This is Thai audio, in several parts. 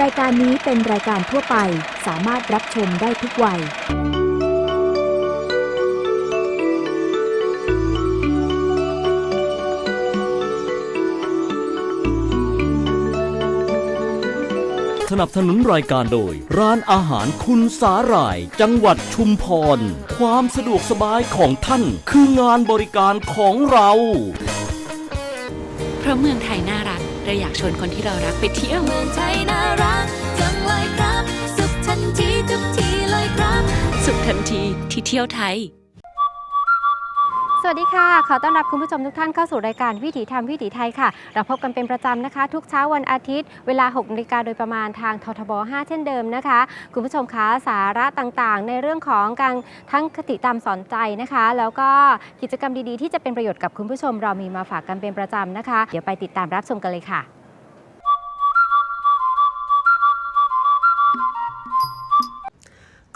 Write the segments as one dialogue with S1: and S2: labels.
S1: รายการนี้เป็นรายการทั่วไปสามารถรับชมได้ทุกวัย
S2: สนับสนุนรายการโดย ร้านอาหารคุณสาหร่าย จังหวัดชุมพร ความสะดวกสบายของท่านคืองานบริการของเรา
S3: เพราะเมืองไทยน่ารัก เราอยากชวนคนที่เรารักไปเที่ยว
S4: เมืองไทยน่ารักจังเลยครับ สุขทันทีทุกทีเลยครับ
S3: สุขทันทีที่เที่ยวไทย
S5: สวัสดีค่ะ ขอต้อนรับคุณผู้ชมทุกท่านเข้าสู่รายการวิถีธรรมวิถีไทยค่ะ เราพบกันเป็นประจำนะคะ ทุกเช้าวันอาทิตย์ เวลา6นาฬิกาโดยประมาณทางททบ 5 เช่นเดิมนะคะ คุณผู้ชมคะสาระต่างๆ ในเรื่องของการทั้งคติตามสอนใจนะคะ แล้วก็กิจกรรมดีๆ ที่จะเป็นประโยชน์กับคุณผู้ชม เรามีมาฝากกันเป็นประจำนะคะ เดี๋ยวไปติดตามรับชมกันเลยค่ะ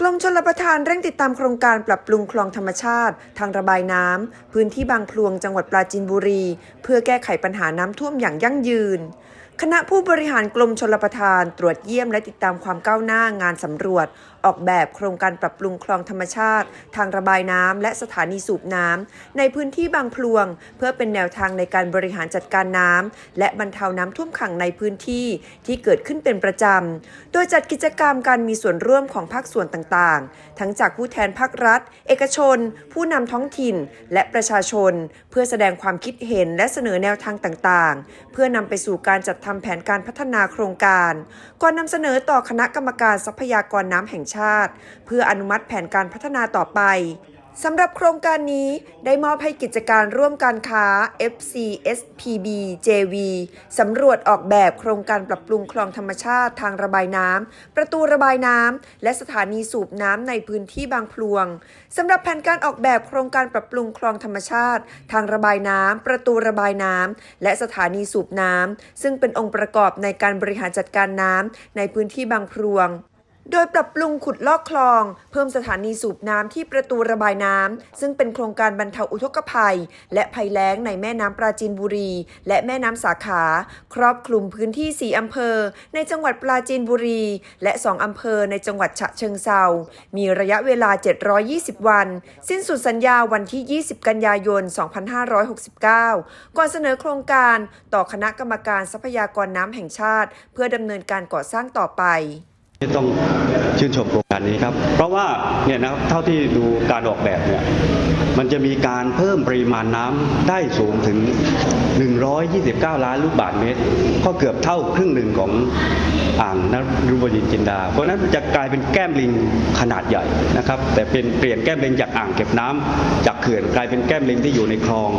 S6: กรมชลประทานเร่งติดตามโครงการปรับปรุงคลองธรรมชาติ ทางระบายน้ำพื้นที่บางพลวงจังหวัดปราจีนบุรี เพื่อแก้ไขปัญหาน้ำท่วมอย่างยั่งยืน คณะผู้บริหารกรมชลประทานตรวจเยี่ยมและติดตามความก้าวหน้างานสำรวจ ออกแบบโครงการปรับปรุงคลองธรรมชาติ ทางระบายน้ำและสถานีสูบน้ำในพื้นที่บางพลวง เพื่อเป็นแนวทางในการบริหารจัดการน้ำและบรรเทาน้ำท่วมขังในพื้นที่ที่เกิดขึ้นเป็นประจำ โดยจัดกิจกรรมการมีส่วนร่วมของภาคส่วนต่างๆ ทั้งจากผู้แทนภาครัฐ เอกชน ผู้นำท้องถิ่น และประชาชน เพื่อแสดงความคิดเห็นและเสนอแนวทางต่างๆ เพื่อนำไปสู่การจัดทำแผนการพัฒนาโครงการ ก่อนนำเสนอต่อคณะกรรมการทรัพยากรน้ำแห่งชาติ เพื่ออนุมัติแผนการพัฒนาต่อไปสำหรับโครงการนี้ได้มอบให้กิจการร่วมการค้า FCSPB JV สำรวจออกแบบโครงการปรับปรุงคลองธรรมชาติทางระบายน้ำ ประตูระบายน้ำ และสถานีสูบน้ำในพื้นที่บางพลวงสำหรับแผนการออกแบบโครงการปรับปรุงคลองธรรมชาติ ทางระบายน้ำ ประตูระบายน้ำ และสถานีสูบน้ำ ซึ่งเป็นองค์ประกอบในการบริหารจัดการน้ำในพื้นที่บางพลวง โดยปรับปรุงขุดลอกคลอง เพิ่มสถานีสูบน้ำที่ประตูระบายน้ำ ซึ่งเป็นโครงการบรรเทาอุทกภัย และภัยแล้งในแม่น้ำปราจีนบุรี และแม่น้ำสาขา ครอบคลุมพื้นที่ 4 อำเภอ ในจังหวัดปราจีนบุรี และ 2 อำเภอในจังหวัดฉะเชิงเซา มีระยะเวลา 720 วัน สิ้นสุดสัญญาวันที่ 20 กันยายน 2569 ก่อนเสนอโครงการต่อคณะกรรมการทรัพยากรน้ำแห่งชาติ เพื่อดำเนินการก่อสร้างต่อไป
S7: ต้อง ชื่นชมโครงการนี้ครับ เพราะว่าเนี่ยนะครับเท่าที่ดูการออกแบบเนี่ยมันจะมีการเพิ่มปริมาณน้ำได้สูงถึง 129 ล้านลูกบาศก์เมตร ก็เกือบเท่าครึ่งหนึ่งของอ่างนรุบดินจินดา เพราะนั้นจะกลายเป็นแก้มลิงขนาดใหญ่นะครับ แต่เป็นเปลี่ยนแก้มลิงจากอ่างเก็บน้ำจากเขื่อนกลายเป็นแก้มลิงที่อยู่ในคลอง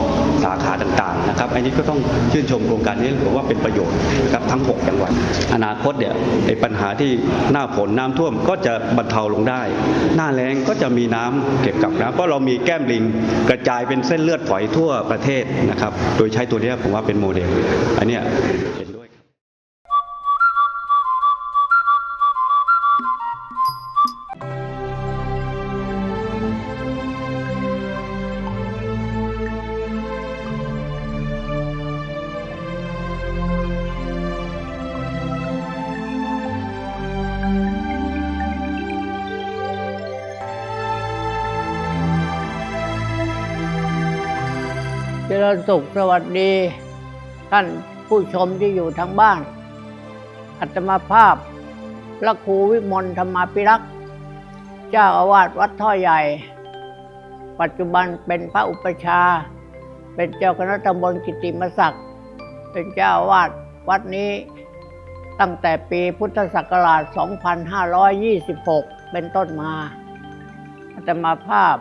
S7: สาขาต่างๆนะครับ อันนี้ก็ต้องชื่นชมโครงการนี้ผมว่าเป็นประโยชน์นะครับทั้ง 6 จังหวัด อนาคตเนี่ยไอ้ปัญหาที่หน้าฝนน้ำท่วมก็็จะบรรเทาลงได้ หน้าแล้งก็จะมีน้ำเก็บกักน้ำเพราะเรามีแก้มลิงกระจายเป็นเส้นเลือดฝอยทั่วประเทศนะครับ โดยใช้ตัวนี้ผมว่าเป็นโมเดลอันเนี้ย
S8: ริญสุขสวัสดี ท่านผู้ชมที่อยู่ทางบ้าน อัตมาภาพพระครูวิมลธรรมาภิรักษ์เจ้าอาวาสวัดท่อใหญ่ ปัจจุบันเป็นพระอุปชา เป็นเจ้าคณะตำบลกิติมศักดิ์เป็นเจ้าอาวาสวัดนี้ตั้งแต่ปีพุทธศักราช 2526 เป็นต้นมาอาตมาภาพ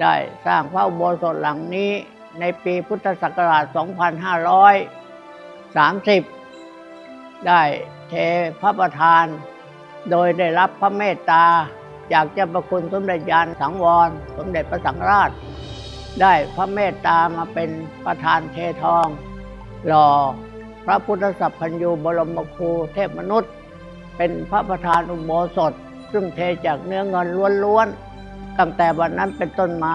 S8: ได้สร้างพระอุโบสถหลังนี้ ในปีพุทธศักราช 2530 ได้เทพระประธาน โดยได้รับพระเมตตา จากเจ้าประคุณสมเด็จยานสังวร สมเด็จพระสังฆราช ได้พระเมตตามาเป็นประธานเททองหล่อพระพุทธสัพพัญญูบรมครูเทพมนุษย์ เป็นพระประธานอุโบสถ ซึ่งเทจากเนื้อเงินล้วนๆตั้งแต่วันนั้นเป็นต้นมา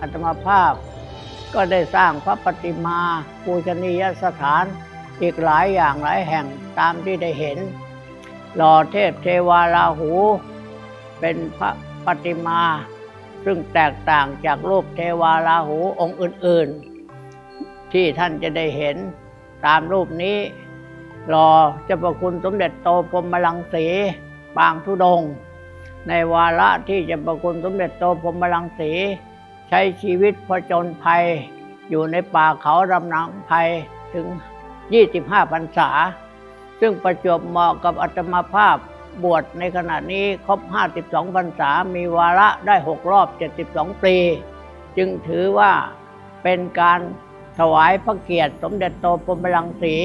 S8: อาตมาภาพ ก็ได้สร้างพระปฏิมาปูชนียสถานอีกหลายอย่างหลายแห่งตามที่ได้เห็น หล่อเทพเทวาราหู เป็นพระปฏิมา ซึ่งแตกต่างจากรูปเทวาราหูองค์อื่น ๆ ที่ท่านจะได้เห็นตามรูปนี้รอเจ้าประคุณสมเด็จโตพรหมลังสีปางทุดง ในวาระที่เจ้าประคุณสมเด็จโตพรหมลังสี ใช้ชีวิตผจญภัย อยู่ในป่าเขารำนังภัยถึง 25พรรษา ซึ่งประจวบเหมาะกับอัตมาภาพบวชในขณะนี้ครบ 52พรรษา มีวาระได้ 6 รอบ 72 ปี จึงถือว่าเป็นการถวายพระเกียรติสมเด็จโตพรมรังสี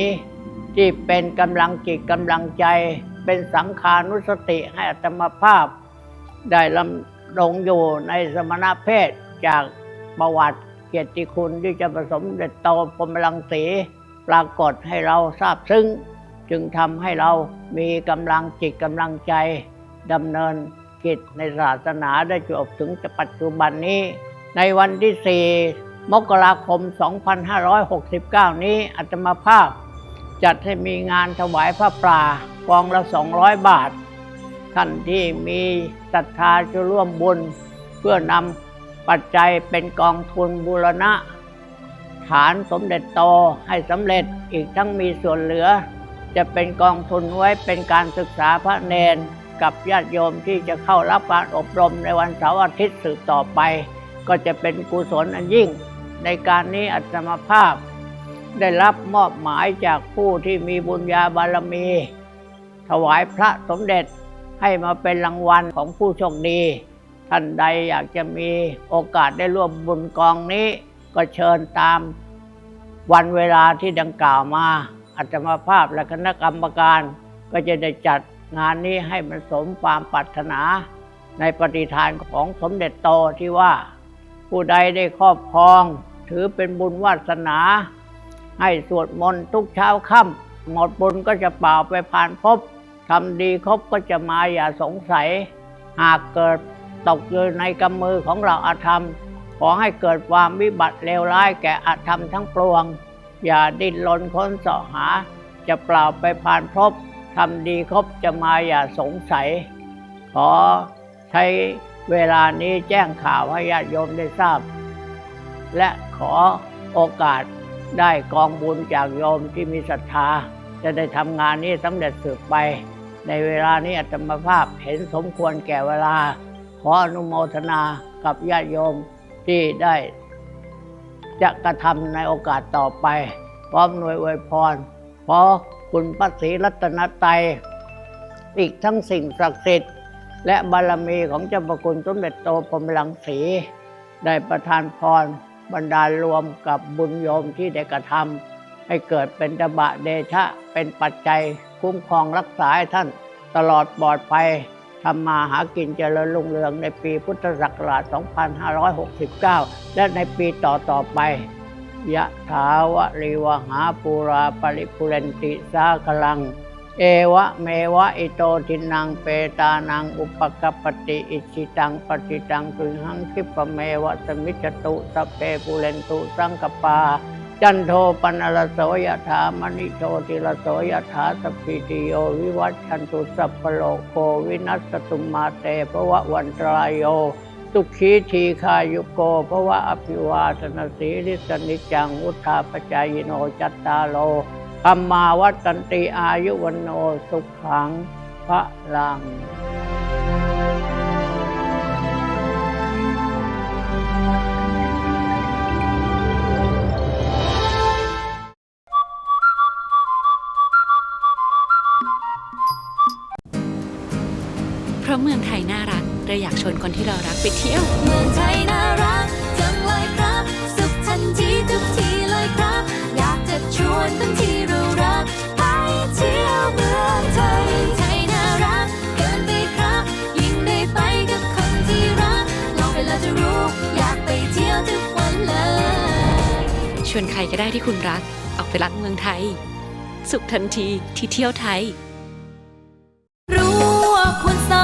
S8: ที่เป็นกำลังจิตกำลังใจ เป็นสังขานุสติให้อัตมาภาพ ได้ลำลงอยู่ในสมณเพศ จากประวัติเกียรติคุณที่จะผสมเด็จโตพรมรังสีปรากฏให้เราทราบซึ้ง จึงทำให้เรามีกำลังจิตกำลังใจดำเนินกิจในศาสนาได้จบถึงปัจจุบันนี้ ในวันที่ 4 มกราคม 2569 นี้อาตมาภาพ จัดให้มีงานถวายพระป่ากองละ 200 บาท ท่านที่มีศรัทธาจะร่วมบุญเพื่อนำ ปัจจัยเป็นกองทุนบูรณะ ฐานสมเด็จโตให้สำเร็จอีกทั้งมีส่วนเหลือ จะเป็นกองทุนไว้เป็นการศึกษาพระเนนกับญาติโยมที่จะเข้ารับการอบรมในวันเสาร์อาทิตย์สืบต่อไป ก็จะเป็นกุศลอันยิ่ง ในการนี้อัตมาภาพ ได้รับมอบหมายจากผู้ที่มีบุญญาบารมี ถวายพระสมเด็จให้มาเป็นรางวัลของผู้โชคดี ท่านใดอยากจะมีโอกาสได้ร่วมบุญกองนี้ ก็เชิญตามวันเวลาที่ดังกล่าวมาอัตมาภาพและคณะกรรมการ ก็จะได้จัดงานนี้ให้มันสมความปรารถนา ในปฏิฐานของสมเด็จโตที่ว่า ผู้ใดได้ครอบครอง ถือเป็นบุญวาสนา ให้สวดมนต์ทุกเช้าค่ำหมดบุญก็จะเปล่าไปผ่านภพทำดีครบก็จะมาอย่าสงสัย หากเกิด ตกอยู่ในกำมือของเราอาธรรม ขอให้เกิดความวิบัติเลวร้ายแก่อาธรรมทั้งปวง อย่าดิ้นรนค้นสาะหา จะเปล่าไปผ่านภพทำดีครบจะมาอย่าสงสัย ขอใช้เวลานี้แจ้งข่าวให้ญาติโยมได้ทราบ และขอโอกาสได้กองบุญจากโยมที่มีศรัทธา จะได้ทำงานนี้สำเร็จสืบไป ในเวลานี้อาตมาภาพเห็นสมควรแก่เวลา ออนุโมทนากับญาติโยมที่ได้ จะกระทำในโอกาสต่อไป พร้อมหน่วยอวยพรเพรคุณพระศรีรัตนตรัยอีกทั้งสิ่งศักดิ์สิทธิ์และบารมีของเจ้าประคุณสมเด็จโตพรหมรังสี ได้ประทานพรบรรดาลรวมกับบุญโยมที่ได้กระทำให้เกิดเป็นตบะเดชะเป็นปัจจัยคุ้มครองรักษาให้ท่านตลอดปลอดภัย ทำมาหากินเจริญรุ่งเรืองในปีพุทธศักราช 2569 และในปีต่อต่อๆไป ยะถาวะริวหาปูราปริปุเรนติสาคลัง เอวะเมวะอิโตทินังเปตานังอุปกปปติอิชิตังปฏิตังตุหังคิปะเมวะสมิจตุสเพปุเรนตุสังกปา จันโทปนรโสยถามณิโชติรโสยถาสพิติโยวิวัชชันตุสัพพโลโควินัสตุมาเตภวะวันตรายโยสุขีทีคายุโกภวะอภิวาทนาสีริสนิจังวุธาปจายโนจัตตาโลธรรมาวัตันติอายุวันโนสุขังพระลัง
S3: มืองไทยน่ารักเราอยากชวนคนที่เรารักไปเที่ยว
S4: เมืองไทยน่ารักจังเลยครับ สุขทันทีทุกทีเลยครับ อยากจะชวนทั้งที่เรารัก ไปเที่ยวเมืองไทยไทยน่ารักเกินไปครับ ยิ่งได้ไปกับคนที่รักลองไปแล้วจะรู้ อยากไปเที่ยวทุกวันเลย
S3: ชวนใครก็ได้ที่คุณรัก ออกไปรักเมืองไทย สุขทันทีที่เที่ยวไทย
S4: รู้ว่าคุณสา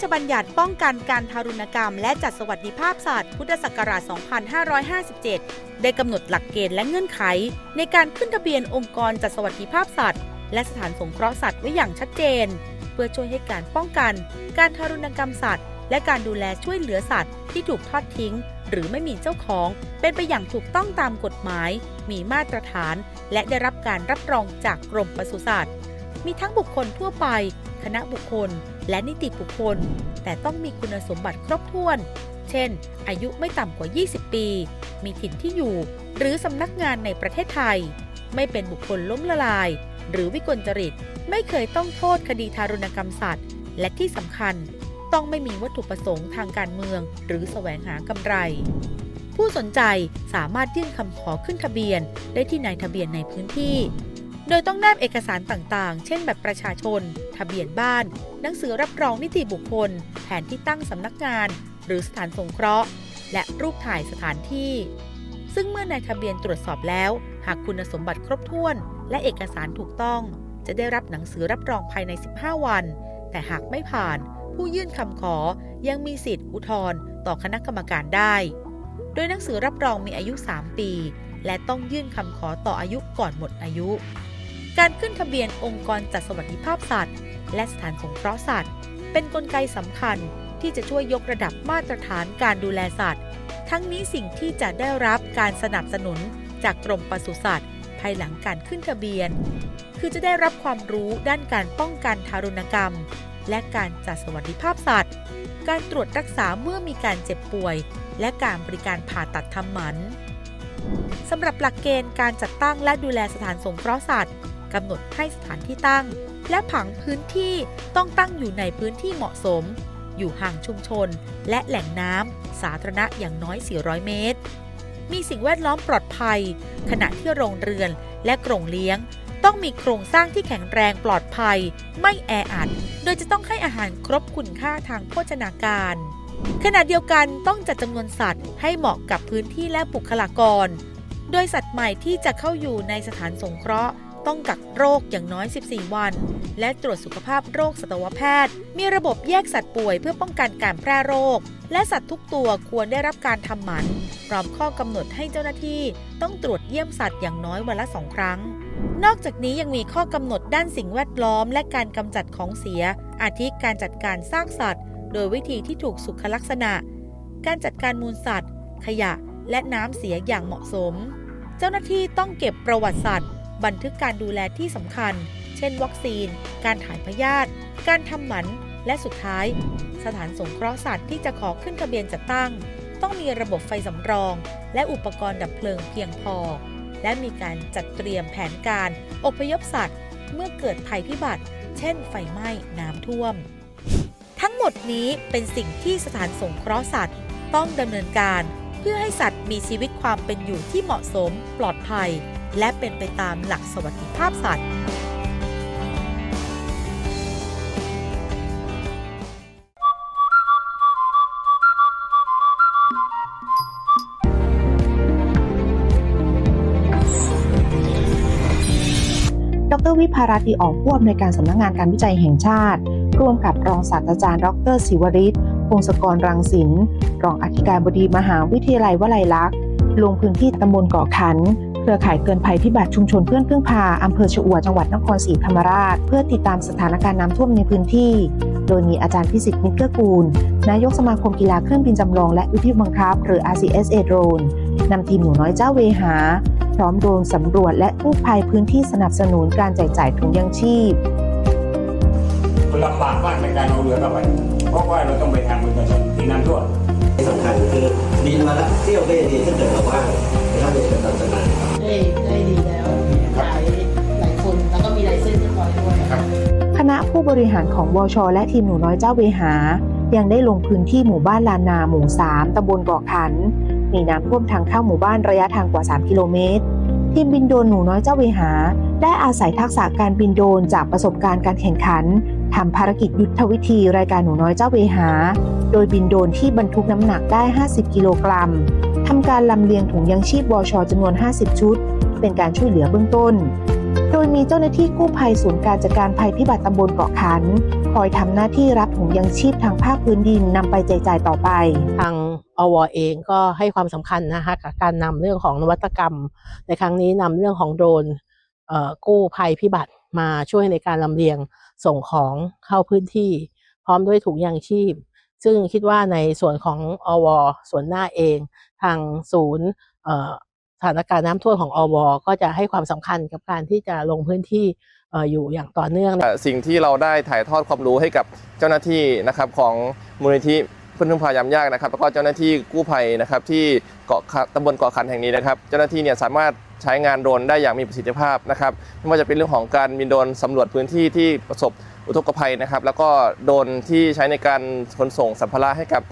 S4: ชุมพร
S9: ตามพระราชบัญญัติป้องกันการทารุณกรรม และจัดสวัสดิภาพสัตว์พุทธศักราช 2557 ได้กำหนดหลักเกณฑ์และเงื่อนไข ในการขึ้นทะเบียนองค์กรจัดสวัสดิภาพสัตว์ และสถานสงเคราะห์สัตว์ไว้อย่างชัดเจน เพื่อช่วยให้การป้องกัน การทารุณกรรมสัตว์ และการดูแลช่วยเหลือสัตว์ ที่ถูกทอดทิ้ง หรือไม่มีเจ้าของ เป็นไปอย่างถูกต้องตามกฎหมาย มีมาตรฐาน และได้รับการรับรองจากกรมปศุสัตว์ มีทั้งบุคคลทั่วไป คณะบุคคล และนิติบุคคล แต่ต้องมีคุณสมบัติครบถ้วน เช่น อายุไม่ต่ำกว่า 20 ปี มีถิ่นที่อยู่ หรือสำนักงานในประเทศไทย ไม่เป็นบุคคลล้มละลาย หรือวิกลจริต ไม่เคยต้องโทษคดีทารุณกรรมสัตว์ และที่สำคัญ ต้องไม่มีวัตถุประสงค์ทางการเมือง หรือแสวงหากำไร ผู้สนใจสามารถยื่นคำขอขึ้นทะเบียน ได้ที่นายทะเบียนในพื้นที่ โดยต้องแนบเอกสารต่างๆ เช่นบัตรประชาชน ทะเบียนบ้าน หนังสือรับรองนิติบุคคล แผนที่ตั้งสำนักงาน หรือสถานสงเคราะห์ และรูปถ่ายสถานที่ ซึ่งเมื่อนายทะเบียนตรวจสอบแล้ว หากคุณสมบัติครบถ้วน และเอกสารถูกต้อง จะได้รับหนังสือรับรองภายใน 15 วัน แต่หากไม่ผ่าน ผู้ยื่นคำขอยังมีสิทธิ์อุทธรณ์ต่อคณะกรรมการได้ โดยหนังสือรับรองมีอายุ 3 ปี และต้องยื่นคำขอต่ออายุก่อนหมดอายุ การขึ้นทะเบียนองค์กรจัดสวัสดิภาพสัตว์ และสถานสงเคราะห์สัตว์ เป็นนกลไกสำคัญที่จะช่วยยกระดับมาตรฐานการดูแลสัตว์ ทั้งนี้สิ่งที่จะได้รับการสนับสนุนจากกรมปศุสัตว์ ภายหลังการขึ้นทะเบียน คือจะได้รับความรู้ด้านการป้องกันทารุณกรรม และการจัดสวัสดิภาพสัตว์ การตรวจรักษาเมื่อมีการเจ็บป่วย และการบริการผ่าตัดทำหมันสำหรับหลักเกณฑ์การจัดตั้งและดูแลสถานสงเคราะห์สัตว์ กำหนดให้สถานที่ตั้ง และผังพื้นที่ต้องตั้งอยู่ในพื้นที่เหมาะสม อยู่ห่างชุมชน และแหล่งน้ำสาธารณะอย่างน้อย 400 เมตร มีสิ่งแวดล้อมปลอดภัย ขณะที่โรงเรือนและกรงเลี้ยง ต้องมีโครงสร้างที่แข็งแรงปลอดภัย ไม่แออัด โดยจะต้องให้อาหารครบคุณค่าทางโภชนาการขณะเดียวกันต้องจัดจำนวนสัตว์ให้เหมาะกับพื้นที่และบุคลากร โดยสัตว์ใหม่ที่จะเข้าอยู่ในสถานสงเคราะห์ ต้องกักโรคอย่างน้อย 14 วัน และตรวจสุขภาพโรคสัตวแพทย์ มีระบบแยกสัตว์ป่วยเพื่อป้องกันการแพร่โรค และสัตว์ทุกตัวควรได้รับการทำหมัน พร้อมข้อกำหนดให้เจ้าหน้าที่ ต้องตรวจเยี่ยมสัตว์อย่างน้อยวันละสองครั้ง นอกจากนี้ยังมีข้อกำหนดด้านสิ่งแวดล้อม และการกำจัดของเสีย อาทิการจัดการซากสัตว์ โดยวิธีที่ถูกสุขลักษณะ การจัดการมูลสัตว์ ขยะ และน้ำเสียอย่างเหมาะสม เจ้าหน้าที่ต้องเก็บประวัติสัตว์ บันทึกการดูแลที่สำคัญ เช่น วัคซีน การถ่ายพยาธิ การทำหมัน และสุดท้าย สถานสงเคราะห์สัตว์ที่จะขอขึ้นทะเบียนจัดตั้ง ต้องมีระบบไฟสำรอง และอุปกรณ์ดับเพลิงเพียงพอ และมีการจัดเตรียมแผนการอพยพสัตว์ เมื่อเกิดภัยพิบัติ เช่น ไฟไหม้ น้ำท่วม ทั้งหมดนี้เป็นสิ่งที่สถานสงเคราะห์สัตว์ ต้องดำเนินการ เพื่อให้สัตว์มีชีวิตความเป็นอยู่ที่เหมาะสม ปลอดภัย และเป็นไปตามหลักสวัสดิภาพสัตว์
S10: ดรวิภารัตน์ดีออกผู้อำนวยการสำนักงานการวิจัยแห่งชาติ ร่วมกับรองศาสตราจารย์ ดรศิวริศพงศกรรังสินรองอธิการบดีมหาวิทยาลัยวลัยลักษณ์ ลงพื้นที่ตำบลเกาะขัน เครือข่ายเกินภัยพิบัติชุมชนเพื่อนพึ่งพาอำเภอชะอวดจังหวัดนครศรีธรรมราช เพื่อติดตามสถานการณ์น้ำท่วมในพื้นที่ โดยมีอาจารย์พิสิทธิ์นิกเกอร์กูล นายกสมาคมกีฬาเครื่องบินจำลองและวิทยุบังคับ หรือ RCSA Drone นำทีมหนูน้อยเจ้าเวหา พร้อมโดรนสำรวจและกู้ภัยพื้นที่สนับสนุนการแจกจ่ายถุงยังชีพ
S11: ลำบากมากในการเอาเรือเข้าไป เพราะว่าเราต้องไปทางบนถนนที่น้ำท่วม
S12: สำคัญคือบินมาแล้วเที่ยวก็ยังดีถ้าเกิดเราว่าง
S13: ได้ได้ดีแล้วหลายหลายคนแล้วก็มีลายเส้นเรียบร้อยด้วย
S10: คณะผู้บริหารของวช และทีมหนูน้อยเจ้าเวหา ยังได้ลงพื้นที่หมู่บ้านลานาหมู่ 3ตำบลเกาะขัน มีน้ำท่วมทางเข้าหมู่บ้านระยะทางกว่า 3 กิโลเมตร ทีมบินโดรนหนูน้อยเจ้าเวหา ได้อาศัยทักษะการบินโดรนจากประสบการณ์การแข่งขัน ทำภารกิจยุทธวิธีรายการหนูน้อยเจ้าเวหา โดยบินโดนที่บรรทุกน้ำหนักได้ 50 กิโลกรัมทำการลำเลียงถุงยังชีพบชอจำนวน 50 ชุด เป็นการช่วยเหลือเบื้องต้น โดยมีเจ้าหน้าที่กู้ภัยศูนย์การจัดการภัยพิบัติตำบลเกาะขัน คอยทำหน้าที่รับถุงยังชีพทางภาคพื้นดินนำไปแจกจ่ายต่อไป
S13: ทางอวเองก็ให้ความสำคัญนะคะกับการนำเรื่องของนวัตกรรม ในครั้งนี้นำเรื่องของโดรนกู้ภัยพิบัติมาช่วยในการลำเลียง ส่งของเข้าพื้นที่ พร้อมด้วยถุงยางชีพ ซึ่งคิดว่าในส่วนของอว ส่วนหน้าเอง ทางศูนย์สถานการณ์น้ำท่วมของอว ก็จะให้ความสำคัญกับการที่จะลงพื้นที่อยู่อย่างต่อเนื่อง
S14: สิ่งที่เราได้ถ่ายทอดความรู้ให้กับเจ้าหน้าที่นะครับของมูลนิธิ เพื่อนพึ่งพายามยากนะครับ แล้วก็เจ้าหน้าที่กู้ภัยนะครับที่เกาะตำบลเกาะขันแห่งนี้นะครับ เจ้าหน้าที่เนี่ยสามารถใช้งานโดรนได้อย่างมีประสิทธิภาพนะครับไม่ว่าจะเป็นเรื่องของการบินโดรนสำรวจพื้นที่ที่ประสบอุทกภัยนะครับ แล้วก็โดรนที่ใช้ในการขนส่งสัมภาระให้กับ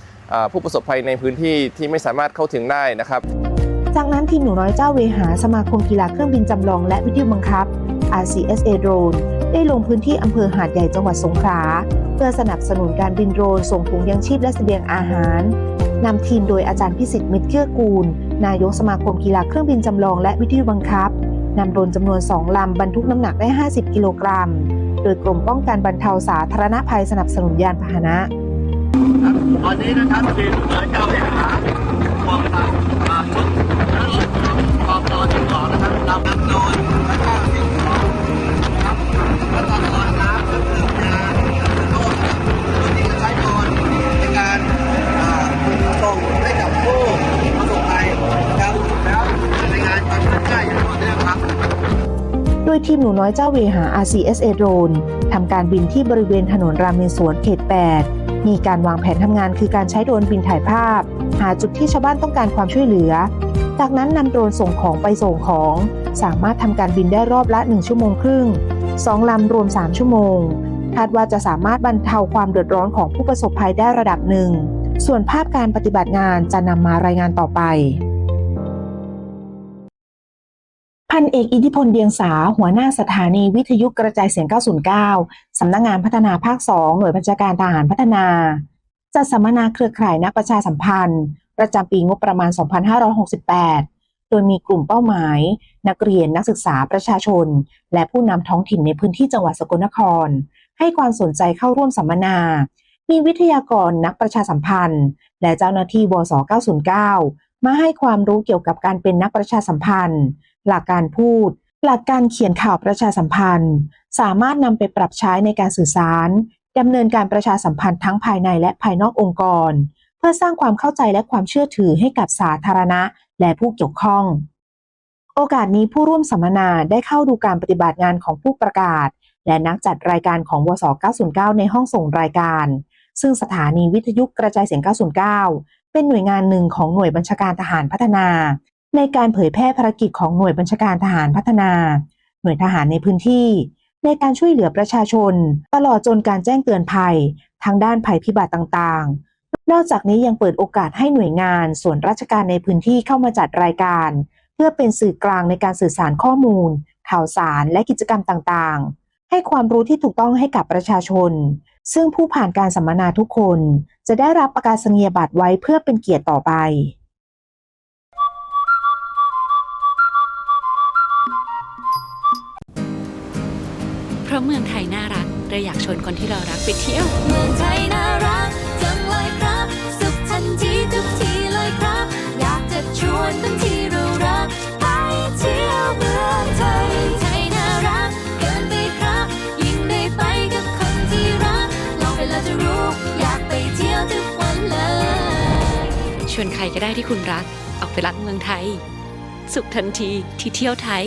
S14: ผู้ประสบภัยในพื้นที่ที่ไม่สามารถเข้าถึงได้นะครับ
S10: จากนั้นทีมหนูน้อยเจ้าเวหาสมาคมกีฬาเครื่องบินจำลองและวิทยุบังคับ RCSA Drone ได้ลงพื้นที่อำเภอหาดใหญ่จังหวัดสงขลาเพื่อสนับสนุนการบินโดรนส่งถุงยังชีพและเสบียงอาหารนำทีมโดยอาจารย์พิสิทธิ์มิตรเกื้อกูล นายกสมาคมกีฬาเครื่องบินจำลองและวิทยุบังคับนำโดรนจำนวน 2 ลำบรรทุกน้ำหนักได้ 50 กิโลกรัม โดยกรมป้องกันบรรเทาสาธารณภัยสนับสนุนยานพาหนะ
S12: ตอนนี้นะครับทีมเรือเจ้าเวหาพวงตามาชุดแล้วรถกองตอนที่สองนะครับลำน้ำโดน
S10: มหนูน้อยเจ้าเวหา RCSA Drone ทำการบินที่บริเวณถนนรามเมศวรเขต 8 มีการวางแผนทำงานคือการใช้โดรนบินถ่ายภาพ หาจุดที่ชาวบ้านต้องการความช่วยเหลือ จากนั้นนำโดรนส่งของไปส่งของ สามารถทำการบินได้รอบละ 1 ชั่วโมงครึ่ง 2 ลำรวม 3 ชั่วโมง คาดว่าจะสามารถบรรเทาความเดือดร้อนของผู้ประสบภัยได้ระดับหนึ่ง ส่วนภาพการปฏิบัติงานจะนำมารายงานต่อไป พันเอกอิทธิพลเดียงสา หัวหน้าสถานีวิทยุกระจายเสียง 909 สำนักงานพัฒนาภาค 2 หน่วยบัญชาการทหารพัฒนา จัดสัมมนาเครือข่ายนักประชาสัมพันธ์ ประจำปีงบประมาณ 2568 โดยมีกลุ่มเป้าหมาย นักเรียนนักศึกษาประชาชน และผู้นำท้องถิ่นในพื้นที่จังหวัดสกลนคร ให้ความสนใจเข้าร่วมสัมมนา มีวิทยากรนักประชาสัมพันธ์ และเจ้าหน้าที่วส909 มาให้ความรู้เกี่ยวกับการเป็นนักประชาสัมพันธ์ หลักการพูด หลักการเขียนข่าวประชาสัมพันธ์ สามารถนำไปปรับใช้ในการสื่อสารดำเนินการประชาสัมพันธ์ทั้งภายในและภายนอกองค์กร เพื่อสร้างความเข้าใจและความเชื่อถือให้กับสาธารณะ และผู้เกี่ยวข้อง โอกาสนี้ผู้ร่วมสัมมนาได้เข้าดูการปฏิบัติงานของผู้ประกาศ และนักจัดรายการของวส 909 ในห้องส่งรายการ ซึ่งสถานีวิทยุกระจายเสียง 909 เป็นหน่วยงานหนึ่งของหน่วยบัญชาการทหารพัฒนา ในการเผยแพร่ภารกิจของหน่วยบัญชาการทหารพัฒนา หน่วยทหารในพื้นที่ ในการช่วยเหลือประชาชน ตลอดจนการแจ้งเตือนภัย ทางด้านภัยพิบัติต่างๆ นอกจากนี้ยังเปิดโอกาสให้หน่วยงานส่วนราชการในพื้นที่เข้ามาจัดรายการ เพื่อเป็นสื่อกลางในการสื่อสารข้อมูล ข่าวสารและกิจกรรมต่างๆ ให้ความรู้ที่ถูกต้องให้กับประชาชน ซึ่งผู้ผ่านการสัมมนาทุกคน จะได้รับประกาศนียบัตรไว้เพื่อเป็นเกียรติต่อไป
S3: ราะเมืองไทยน่ารักเราอยากชวนคนที่เรารักไปเที่ยว
S4: เมืองไทยน่ารักจังเลยครับ สุขทันทีทุกทีเลยครับ อยากจะชวนทั้งที่เรารัก ไปเที่ยวเมืองไทยไทยน่ารักเกินไปครับ ยิ่งได้ไปกับคนที่รักลองไปแล้วจะรู้ อยากไปเที่ยวทุกวันเลย
S3: ชวนใครก็ได้ที่คุณรัก ออกไปรักเมืองไทย สุขทันทีที่เที่ยวไทย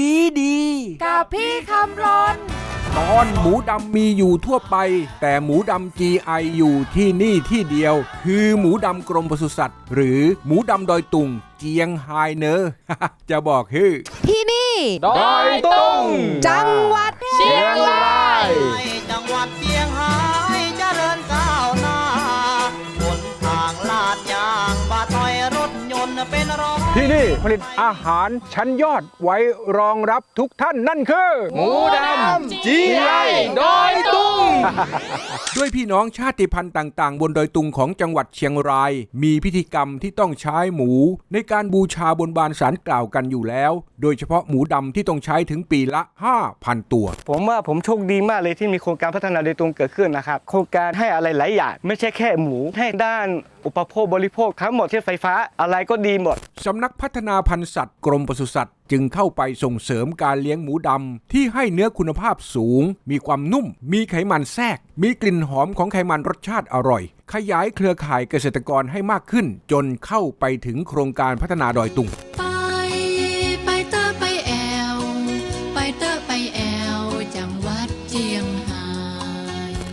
S15: ดีดี
S4: กับพี่คำรน
S15: ตอนหมูดำมีอยู่ทั่วไป แต่หมูดำ GI อยู่ที่นี่ที่เดียว คือหมูดำกรมปศุสัตว์ หรือหมูดำดอยตุงเจียงไฮเนอจะบอกฮือ
S4: ที่นี่
S15: ดอยตุง
S4: จังหวัดเชียงราย
S12: ที่นี่
S15: ผลิตอาหารชั้นยอดไว้รองรับทุกท่านนั่นคือ หมูดำ GI ดอยตุง ด้วยพี่น้องชาติพันธุ์ต่างๆ บนดอยตุงของจังหวัดเชียงราย มีพิธีกรรมที่ต้องใช้หมู ในการบูชาบนบานสารกล่าวกันอยู่แล้ว โดยเฉพาะหมูดำที่ต้องใช้ถึงปีละ 5,000 ตัว
S16: ผมว่าผมโชคดีมากเลยที่มีโครงการพัฒนาโดยตรงเกิดขึ้นนะครับโครงการให้อะไรหลายอย่างไม่ใช่แค่หมูให้ด้านอุปโภคบริโภคทั้งหมดเช่นไฟฟ้าอะไรก็ดีหมด
S15: สำนักพัฒนาพันธุ์สัตว์กรมปศุสัตว์จึงเข้าไปส่งเสริมการเลี้ยงหมูดำ ที่ให้เนื้อคุณภาพสูง มีความนุ่ม มีไขมันแทรก มีกลิ่นหอมของไขมันรสชาติอร่อย ขยายเครือข่ายเกษตรกรให้มากขึ้น จนเข้าไปถึงโครงการพัฒนาดอยตุง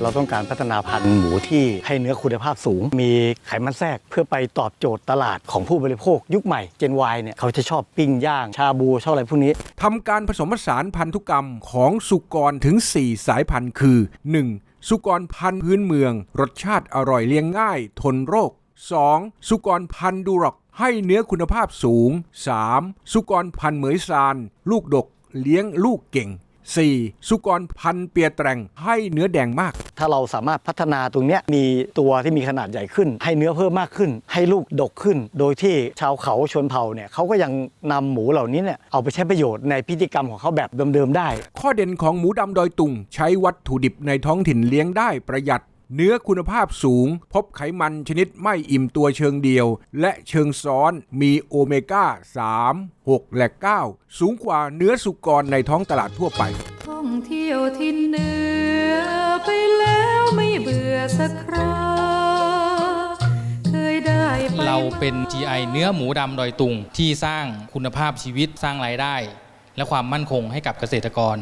S4: เรา
S16: ต้องการพัฒนาพันธุ์หมูที่ให้เนื้อคุณภาพสูง มีไขมันแทรกเพื่อไปตอบโจทย์ตลาดของผู้บริโภค ยุคใหม่ Gen Y เนี่ยเขาจะชอบปิ้งย่าง ชาบูชอบอะไรพวกนี้
S15: ทำการผสมผสานพันธุกรรมของสุกรถึง 4 สายพันธุ์คือ 1. สุกรพันธุ์พื้นเมือง รสชาติอร่อยเลี้ยงง่าย ทนโรค 2. สุกรพันธุ์ดูร็อก ให้เนื้อคุณภาพสูง 3. สุกรพันธุ์เหมยซาน ลูกดก เลี้ยงลูกเก่ง 4. สุกรพันธุ์เปียแตรงให้เนื้อแดงมาก
S16: ถ้าเราสามารถพัฒนาตรงเนี้ยมีตัวที่มีขนาดใหญ่ขึ้น ให้เนื้อเพิ่มมากขึ้น ให้ลูกดกขึ้น โดยที่ชาวเขาชนเผ่าเนี่ยเขาก็ยังนำหมูเหล่านี้เนี่ยเอาไปใช้ประโยชน์ในพิธีกรรมของเขาแบบเดิมๆได้
S15: ข้อเด่นของหมูดำดอยตุง ใช้วัตถุดิบในท้องถิ่นเลี้ยงได้ประหยัด เนื้อคุณภาพสูง พบไขมันชนิดไม่อิ่มตัวเชิงเดียว และเชิงซ้อนมีโอเมก้า 3 6 และ 9 สูงกว่าเนื้อสุกรในท้องตลาดทั่วไป
S4: ท่องเที่ยวทินเหนือไปแล้วไม่เบื่อสักคราเคยได้ไป
S17: เราเป็น GI เนื้อหมูดำดอยตุงที่สร้างคุณภาพชีวิตสร้างรายได้ และความมั่นคงให้กับเกษตรกร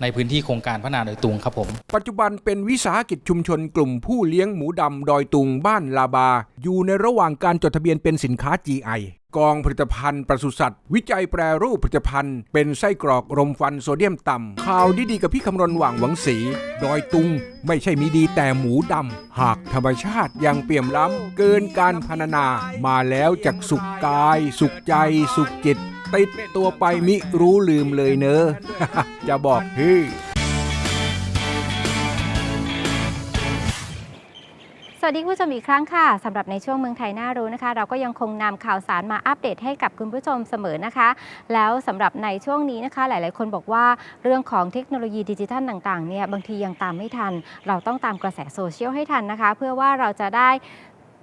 S17: ในพื้นที่โครงการพัฒนาดอยตุงครับผม
S15: ปัจจุบันเป็นวิสาหกิจชุมชนกลุ่มผู้เลี้ยงหมูดำดอยตุงบ้านลาบา อยู่ในระหว่างการจดทะเบียนเป็นสินค้า GI กองผลิตภัณฑ์ปศุสัตว์ วิจัยแปรรูปผลิตภัณฑ์ เป็นไส้กรอกรมฟันโซเดียมต่ำข่าวดีๆกับพี่คำรณหว่างหวังสี ดอยตุงไม่ใช่มีดีแต่หมูดำ หากธรรมชาติยังเปี่ยมล้ำ เกินการพรรณนา มาแล้วจากสุขกาย สุขใจ สุขจิต ติดตัวไปมิรู้ลืมเลยเนอะจะบอกเฮ้ย
S5: สวัสดีคุณผู้ชมอีกครั้งค่ะสำหรับในช่วงเมืองไทยน่ารู้นะคะ เราก็ยังคงนำข่าวสารมาอัปเดตให้กับคุณผู้ชมเสมอนะคะ แล้วสำหรับในช่วงนี้นะคะ หลาย ๆ คนบอกว่าเรื่องของเทคโนโลยีดิจิทัลต่าง ๆ เนี่ยบางทียังตามไม่ทัน เราต้องตามกระแสโซเชียลให้ทันนะคะ เพื่อว่าเราจะได้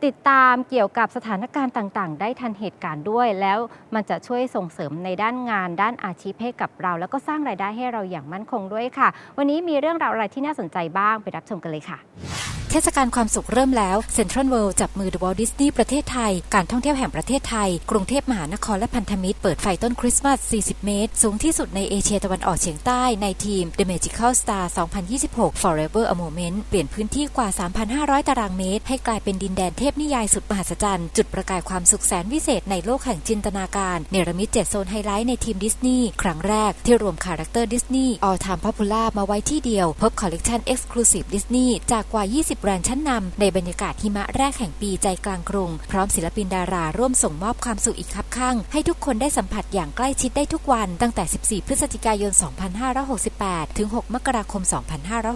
S5: ติดตามเกี่ยวกับสถานการณ์ต่าง ๆ ได้ทันเหตุการณ์ด้วย แล้วมันจะช่วยส่งเสริมในด้านงานด้านอาชีพให้กับเรา แล้วก็สร้างรายได้ให้เราอย่างมั่นคงด้วยค่ะ วันนี้มีเรื่องราวอะไรที่น่าสนใจบ้างไปรับชมกันเลยค่ะ
S18: เทศกาลความสุขเริ่มแล้วเซ็นทรัลเวิลด์จับมือ The Walt Disney ประเทศไทย การท่องเที่ยวแห่งประเทศไทย กรุงเทพมหานครและพันธมิตร เปิดไฟต้นคริสต์มาส 40 เมตร สูงที่สุดในเอเชียตะวันออกเฉียงใต้ในทีม The Magical Star 2026 Forever a Moment เปลี่ยนพื้นที่กว่า 3,500 ตารางเมตร ให้กลายเป็นดินแดนเทพนิยายสุดมหัศจรรย์ จุดประกายความสุขแสนวิเศษในโลกแห่งจินตนาการ เนรมิต7โซนไฮไลท์ในทีมดิสนีย์ครั้งแรกที่รวมคาแรคเตอร์ดิสนีย์ All Time Popular มาไว้ที่เดียวพบคอลเลกชัน Exclusive Disney จากกว่า 20แบรนด์ชั้นนำในบรรยากาศหิมะแรกแห่งปีใจกลางกรุง พร้อมศิลปินดาราร่วมส่งมอบความสุขอีกคับข้าง ให้ทุกคนได้สัมผัสอย่างใกล้ชิดได้ทุกวัน ตั้งแต่ 14 พฤศจิกายน 2568 ถึง 6 มกราคม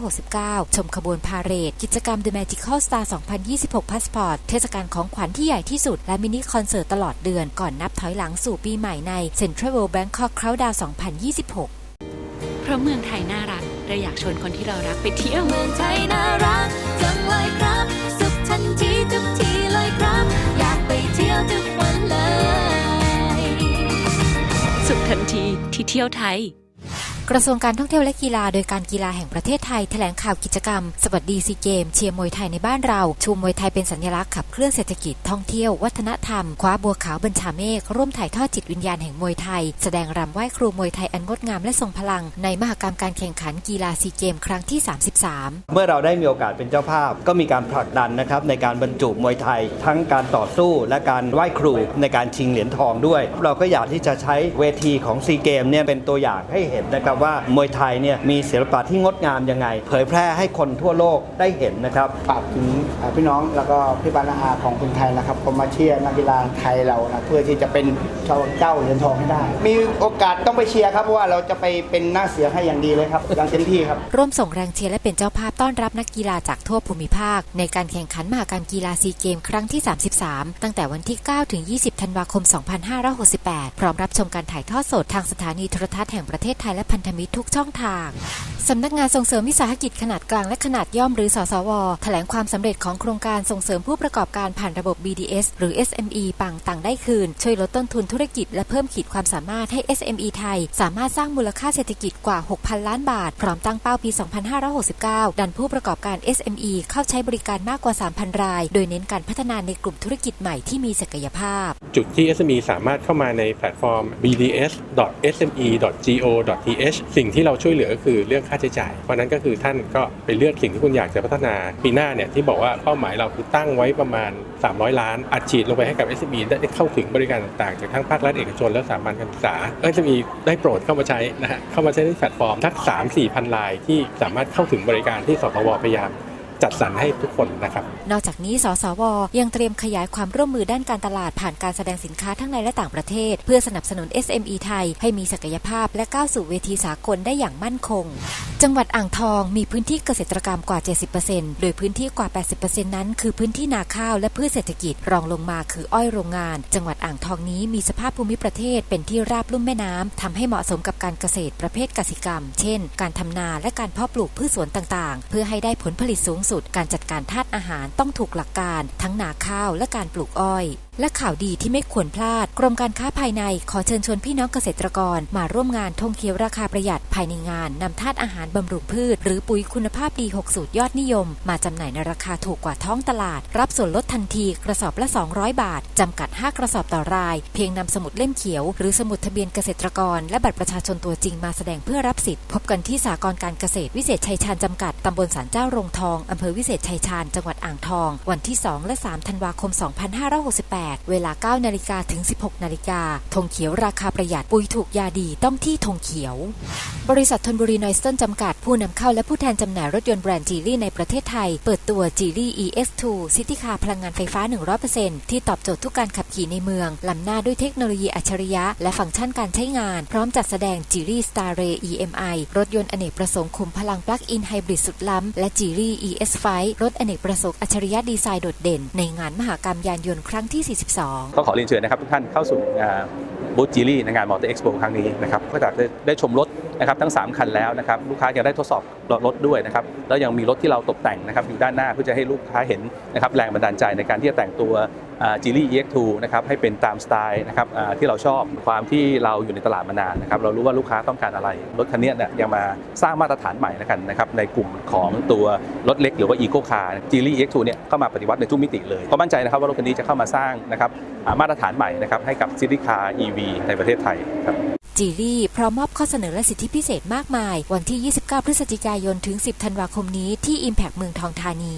S18: 2569 ชมขบวนพาเหรด กิจกรรม The Magical Star 2026 Passport เทศกาลของขวัญที่ใหญ่ที่สุด และมินิคอนเสิร์ตตลอดเดือนก่อนนับถอยหลังสู่ปีใหม่ใน Central World Bangkok Countdown 2026
S3: เพราะเมืองไทยน่ารัก เราอยากชวนคนที่เรารักไปเที่ยว
S4: เมืองไทยน่ารักจังเลยครับ สุขทันทีทุกทีเลยครับ อยากไปเที่ยวทุกวันเลย
S3: สุขทันทีที่เที่ยวไทย
S18: กระทรวงการท่องเที่ยวและกีฬาโดยการกีฬาแห่งประเทศไทยแถลงข่าวกิจกรรม สวัสดีซีเกม เชียร์มวยไทยในบ้านเรา ชูมวยไทยเป็นสัญลักษณ์ขับเคลื่อนเศรษฐกิจท่องเที่ยว วัฒนธรรม คว้าบัวขาวบัญชาเมฆร่วมถ่ายทอดจิตวิญญาณแห่งมวยไทย แสดงรำไหว้ครูมวยไทยอันงดงามและทรงพลัง ในมหกรรมการแข่งขันกีฬาซีเกม ครั้งที่ 33
S19: เมื่อเราได้มีโอกาสเป็นเจ้าภาพ ก็มีการผลักดันนะครับในการบรรจุมวยไทย ทั้งการต่อสู้และการไหว้ครูในการชิงเหรียญทองด้วย เราก็อยากที่จะใช้เวทีของซีเกมเนี่ยเป็นตัวอย่างให้เห็นนะครับว่ามวยไทยเนี่ยมีศิลปะที่งดงามยังไง เผยแพร่ให้คนทั่วโลกได้เห็นนะครับ
S20: ฝากถึงพี่น้องแล้วก็พี่บรรณาของคนไทยนะครับผมมาเชียร์นักกีฬาไทยเรานะเพื่อที่จะเป็นเจ้าเจ้าเหรียญทองให้ได้ มีโอกาสต้องไปเชียร์ครับเพราะว่าเราจะไปเป็นหน้าเสือให้อย่างดีเลยครับอย่างเต็มที่ครับ
S18: ร่วมส่งแรงเชียร์และเป็นเจ้าภาพต้อนรับนักกีฬาจากทั่วภูมิภาค ในการแข่งขันมหกรรมกีฬาซีเกมครั้งที่ 33 ตั้งแต่วันที่ 9 ถึง 20 ธันวาคม 2568 พร้อมรับชมการถ่ายทอดสดทางสถานีโทรทัศน์แห่งประเทศไทยและพันธมิตรทุกช่องทาง สำนักงานส่งเสริมวิสาหกิจขนาดกลางและขนาดย่อมหรือสสวแถลงความสำเร็จของโครงการส่งเสริมผู้ประกอบการผ่านระบบ BDS หรือ SME ปังต่างได้คืน ช่วยลดต้นทุนธุรกิจและเพิ่มขีดความสามารถให้ SME ไทย สามารถสร้างมูลค่าเศรษฐกิจกว่า 6,000 ล้านบาท พร้อมตั้งเป้าปี 2569 ดันผู้ประกอบการ SME เข้าใช้บริการมากกว่า 3,000 ราย โดยเน้นการพัฒนาในกลุ่มธุรกิจใหม่ที่มีศักยภาพ
S21: จุดที่ SME สามารถเข้ามาในแพลตฟอร์ม bds.sme.go.th สิ่งที่เราช่วยเหลือก็คือเรื่องค่าใช้จ่าย เพราะนั้นก็คือท่านก็ไปเลือกสิ่งที่คุณอยากจะพัฒนาปีหน้าเนี่ยที่บอกว่าเป้าหมายเราคือตั้งไว้ประมาณ 300 ล้านอัดฉีดลงไปให้กับ SME ได้เข้าถึงบริการต่างๆ จากทั้งภาครัฐเอกชนและสถาบันการศึกษา SME ได้โปรดเข้ามาใช้นะฮะเข้ามาใช้ในแพลตฟอร์มทัก3-4พันรายที่สามารถเข้าถึงบริการที่สทวพยายาม จัดสรรให้ทุกคนนะครับ
S18: นอกจากนี้สสว ยังเตรียมขยายความร่วมมือด้านการตลาดผ่านการแสดงสินค้าทั้งในและต่างประเทศ เพื่อสนับสนุน SME ไทย ให้มีศักยภาพและก้าวสู่เวทีสากลได้อย่างมั่นคง จังหวัดอ่างทองมีพื้นที่เกษตรกรรมกว่า 70%โดยพื้นที่กว่า 80%นั้น คือพื้นที่นาข้าวและพืชเศรษฐกิจรองลงมาคืออ้อยโรงงาน จังหวัดอ่างทองนี้มีสภาพภูมิประเทศเป็นที่ราบลุ่มแม่น้ำทำให้เหมาะสมกับการเกษตรประเภทกสิกรรม เช่น การทำนาและการเพาะปลูกพืชสวนต่างๆ เพื่อให้ได้ผลผลิตสูงสุดการจัดการธาตุอาหารต้องถูกหลักการ ทั้งนาข้าวและการปลูกอ้อยและข่าวดีที่ไม่ควรพลาด กรมการค้าภายในขอเชิญชวนพี่น้องเกษตรกร มาร่วมงานท่องเที่ยวราคาประหยัดภายในงานนำธาตุอาหารบำรุงพืช หรือปุ๋ยคุณภาพดี 6 สูตรยอดนิยม มาจำหน่ายในราคาถูกกว่าท้องตลาด รับส่วนลดทันทีกระสอบละ 200 บาทจำกัด 5 กระสอบต่อราย เพียงนำสมุดเล่มเขียว หรือสมุดทะเบียนเกษตรกร และบัตรประชาชนตัวจริงมาแสดงเพื่อรับสิทธิ์พบกันที่สากลการเกษตรวิเศษชัยชาญจำกัดตำบลสันเจ้าโรงทองอำเภอวิเศษชัยชาญจังหวัดอ่างทอง วันที่ 2 และ 3 ธันวาคม 2568เวลา 9 นาฬิกาถึง 16 นาฬิกาธงเขียวราคาประหยัดปุ๋ยถูกยาดีต้องที่ธงเขียว บริษัทธนบุรีนอยสตันจำกัดผู้นำเข้าและผู้แทนจำหน่ายรถยนต์แบรนด์จีลี่ในประเทศไทย เปิดตัวจีลี่ EX2 ซิตี้คาร์พลังงานไฟฟ้า 100%ที่ตอบโจทย์ทุกการขับขี่ในเมืองล้ำหน้าด้วยเทคโนโลยีอัจฉริยะ และฟังก์ชันการใช้งาน พร้อมจัดแสดงจีลี่ Star Ray EMI รถยนต์อเนกประสงค์คุมพลังปลั๊กอินไฮบริดสุดล้ำและจีลี่ ES5 รถอเนกประสงค์อัจฉริยะดีไซน์โดดเด่น ในงานมหกรรมยานยนต์ครั้งที่42
S22: ก็ขอเรียนเชิญนะครับทุกท่านเข้าสู่บูธจีรี่ในงานมอเตอร์เอ็กซ์โปครั้งนี้นะครับก็จะได้ได้ชมรถนะครับทั้ง 3 คันแล้วนะครับลูกค้ายังได้ทดสอบรถด้วยนะครับแล้วยังมีรถที่เราตกแต่งนะครับอยู่ด้านหน้าเพื่อจะให้ลูกค้าเห็นนะครับแรงบันดาลใจในการที่จะแต่งตัว จีรี่ EX2 นะครับให้เป็นตามสไตล์นะครับที่เราชอบความที่เราอยู่ในตลาดมานานนะครับเรารู้ว่าลูกค้าต้องการอะไร รถคันนี้เนี่ยยังมาสร้างมาตรฐานใหม่แล้วกันนะครับในกลุ่มของตัวรถเล็กหรือว่าอีโคคาร์จีรี่ EX2 เนี่ยเข้ามาปฏิวัติในทุกมิติเลยก็มั่นใจนะครับว่ารถคันนี้จะเข้ามาสร้างนะครับมาตรฐานใหม่นะครับให้กับซิตี้คาร์ EV ในประเทศไทยครับ
S18: จีลี่พร้อมมอบข้อเสนอและสิทธิพิเศษมากมาย วันที่ 29 พฤศจิกายน ถึง 10 ธันวาคมนี้ที่ Impact เมืองทองธานี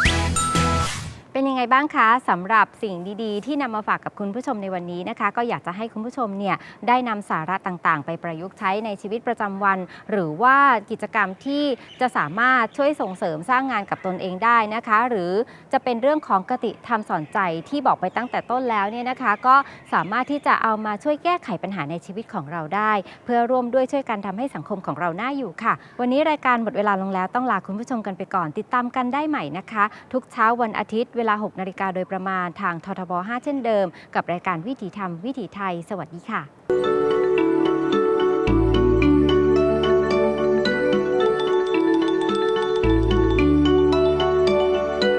S5: ไงบ้างคะสำหรับสิ่งดีๆ ที่นำมาฝากกับคุณผู้ชมในวันนี้นะคะ ก็อยากจะให้คุณผู้ชมเนี่ยได้นำสาระต่างๆ ไปประยุกต์ใช้ในชีวิตประจำวัน หรือว่ากิจกรรมที่จะสามารถช่วยส่งเสริมสร้างงานกับตนเองได้นะคะ หรือจะเป็นเรื่องของกติธรรมสอนใจที่บอกไปตั้งแต่ต้นแล้วเนี่ยนะคะ ก็สามารถที่จะเอามาช่วยแก้ไขปัญหาในชีวิตของเราได้ เพื่อร่วมด้วยช่วยกันทำให้สังคมของเราน่าอยู่ค่ะ วันนี้รายการหมดเวลาลงแล้วต้องลาคุณผู้ชมกันไปก่อน ติดตามกันได้ใหม่นะคะ ทุกเช้าวันอาทิตย์เวลา6นาฬิกาโดยประมาณทางททบ 5 เช่นเดิม กับรายการวิถีธรรมวิถีไทย สวัสดีค่ะ